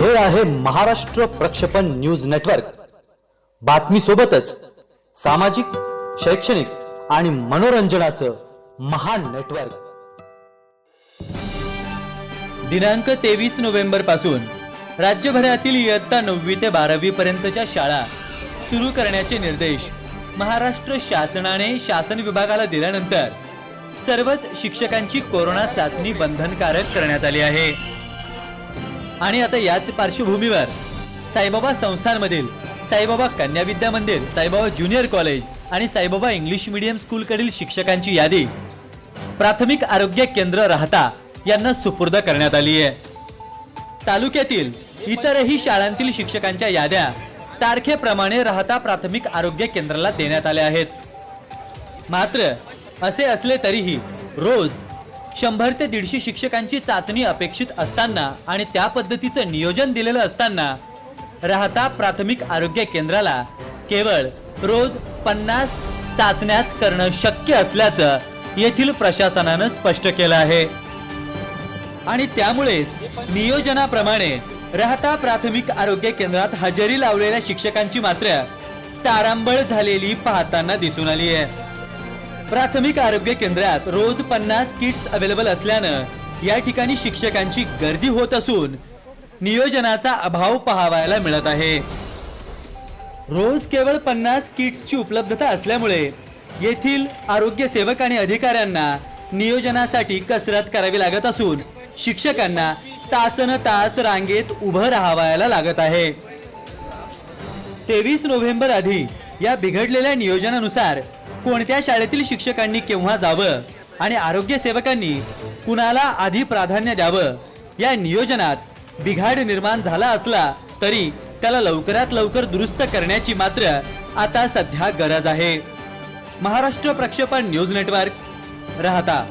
हे आहे महाराष्ट्र प्रक्षेपण न्यूज नेटवर्क. बातमी सोबतच सामाजिक शैक्षणिक आणि मनोरंजनाचं महान नेटवर्क. दिनांक तेवीस नोव्हेंबरपासून राज्यभरातील इयत्ता नववी ते बारावी पर्यंतच्या शाळा सुरू करण्याचे निर्देश महाराष्ट्र शासनाने शासन विभागाला दिल्यानंतर सर्वच शिक्षकांची कोरोना चाचणी बंधनकारक करण्यात आली आहे. आणि आता याच पार्श्वभूमीवर साईबाबा संस्थांमधील साईबाबा कन्या विद्या मंदिर साईबाबा ज्युनियर कॉलेज आणि साईबाबा इंग्लिश मीडियम स्कूलकडील शिक्षकांची यादी प्राथमिक आरोग्य केंद्र राहता यांना सुपूर्द करण्यात आली आहे. तालुक्यातील इतरही शाळांतील शिक्षकांच्या याद्या तारखेप्रमाणे राहता प्राथमिक आरोग्य केंद्राला देण्यात आल्या आहेत. मात्र असे असले तरीही रोज शंभर ते दीडशे शिक्षकांची चाचणी अपेक्षित असताना आणि त्या पद्धतीचं नियोजन दिलेलं असताना राहता प्राथमिक आरोग्य केंद्राला केवळ रोज पन्नास चाचण्याच करणं शक्य असल्याचं येथील प्रशासनानं स्पष्ट केलं आहे. आणि त्यामुळेच नियोजनाप्रमाणे राहता प्राथमिक आरोग्य केंद्रात हजेरी लावलेल्या शिक्षकांची मात्र तारांबळ झालेली पाहताना दिसून आली आहे. प्राथमिक आरोग्य केंद्रात रोज पन्नास किट्स अवेलेबल असल्यानं या ठिकाणी शिक्षकांची गर्दी होत असून नियोजनाचा अभाव पाहावायला मिळत आहे. रोज केवळ पन्नास किट्सची उपलब्धता असल्यामुळे येथील आरोग्य सेवक आणि अधिकाऱ्यांना नियोजनासाठी कसरत करावी लागत असून शिक्षकांना तासन तास रांगेत उभं राहावायला लागत आहे. तेवीस नोव्हेंबर आधी या बिघडलेल्या नियोजनानुसार कोणत्या शाळेतील शिक्षकांनी केव्हा जावं आणि आरोग्य सेवकांनी कुणाला आधी प्राधान्य द्यावं? या नियोजनात बिघाड निर्माण झाला असला तरी त्याला लवकरात लवकर दुरुस्त करण्याची मात्र आता सध्या गरज आहे. महाराष्ट्र प्रक्षेपण न्यूज नेटवर्क राहता.